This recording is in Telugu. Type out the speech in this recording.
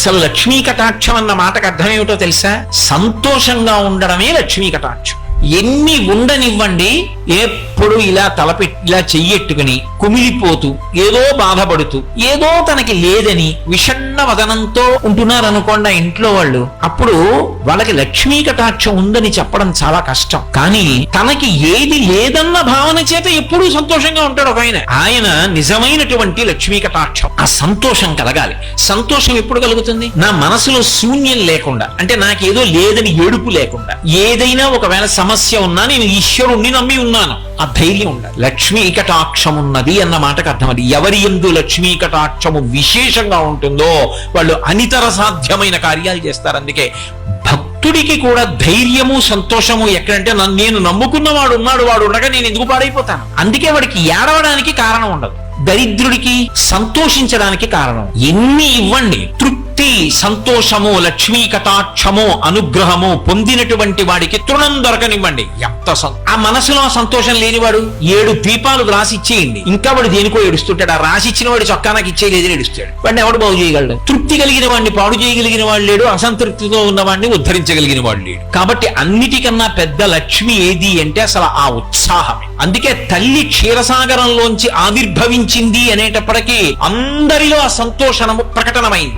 అసలు లక్ష్మీ కటాక్షం అన్న మాటకు అర్థం ఏమిటో తెలుసా? సంతోషంగా ఉండడమే లక్ష్మీ కటాక్షం. ఎన్ని ఉండనివ్వండి ఎప్పుడు ఇలా తలపెట్టి ఇలా చెయ్యెట్టుకుని కుమిలిపోతూ ఏదో బాధపడుతూ ఏదో తనకి లేదని విషన్న వదనంతో ఉంటున్నారనుకోండి ఆ ఇంట్లో వాళ్ళు. అప్పుడు వాళ్ళకి లక్ష్మీ కటాక్షం ఉందని చెప్పడం చాలా కష్టం. కానీ తనకి ఏది లేదన్న భావన చేత ఎప్పుడూ సంతోషంగా ఉంటాడు ఒక ఆయన. ఆయన నిజమైనటువంటి లక్ష్మీ కటాక్షం. ఆ సంతోషం కలగాలి. సంతోషం ఎప్పుడు కలుగుతుంది? నా మనసులో శూన్యం లేకుండా. అంటే నాకేదో లేదని ఏడుపు లేకుండా. ఏదైనా ఒకవేళ సమస్య ఉన్నా నేను ఈశ్వరుణ్ణి నమ్మి ఉన్నాను. ఆ ధైర్యం ఉండాలి. లక్ష్మీ కటాక్షం ఉన్నది అన్న మాటకు అర్థం అది ఎవరి ఎందు లక్ష్మీ కటాక్షము విశేషంగా ఉంటుందో వాళ్ళు అనితర సాధ్యమైన కార్యాలు చేస్తారు. అందుకే భక్తుడికి కూడా ధైర్యము సంతోషము ఎక్కడంటే నన్ను నేను నమ్ముకున్నవాడు ఉన్నాడు వాడు ఉండగా నేను ఎందుకు పాడైపోతాను? అందుకే వాడికి ఏడవడానికి కారణం ఉండదు. దరిద్రుడికి సంతోషించడానికి కారణం. ఎన్ని ఇవ్వండి తృప్తి సంతోషము లక్ష్మీ కటాక్షము అనుగ్రహము పొందినటువంటి వాడికి తృణం దొరకనివ్వండి. ఎంత ఆ మనసులో సంతోషం లేనివాడు ఏడు దీపాలు రాసి ఇచ్చేయండి. ఇంకా వాడు దేనికో ఏడుస్తుంటాడు. ఆ రాసి ఇచ్చిన వాడు చొక్కా ఇచ్చేయలేదని ఏడుస్తాడు. వాడిని ఎవడు బాగు చేయగలడు? తృప్తి కలిగిన వాడిని పాడు చేయగలిగిన వాడు లేడు అసంతృప్తితో ఉన్న వాడిని ఉద్ధరించగలిగిన వాడు లేడు. కాబట్టి అన్నిటికన్నా పెద్ద లక్ష్మి ఏది అంటే అసలు ఆ ఉత్సాహమే. అందుకే తల్లి క్షీరసాగరంలోంచి ఆవిర్భవించింది అనేటప్పటికీ అందరిలో ఆ సంతోషణము ప్రకటనమైంది.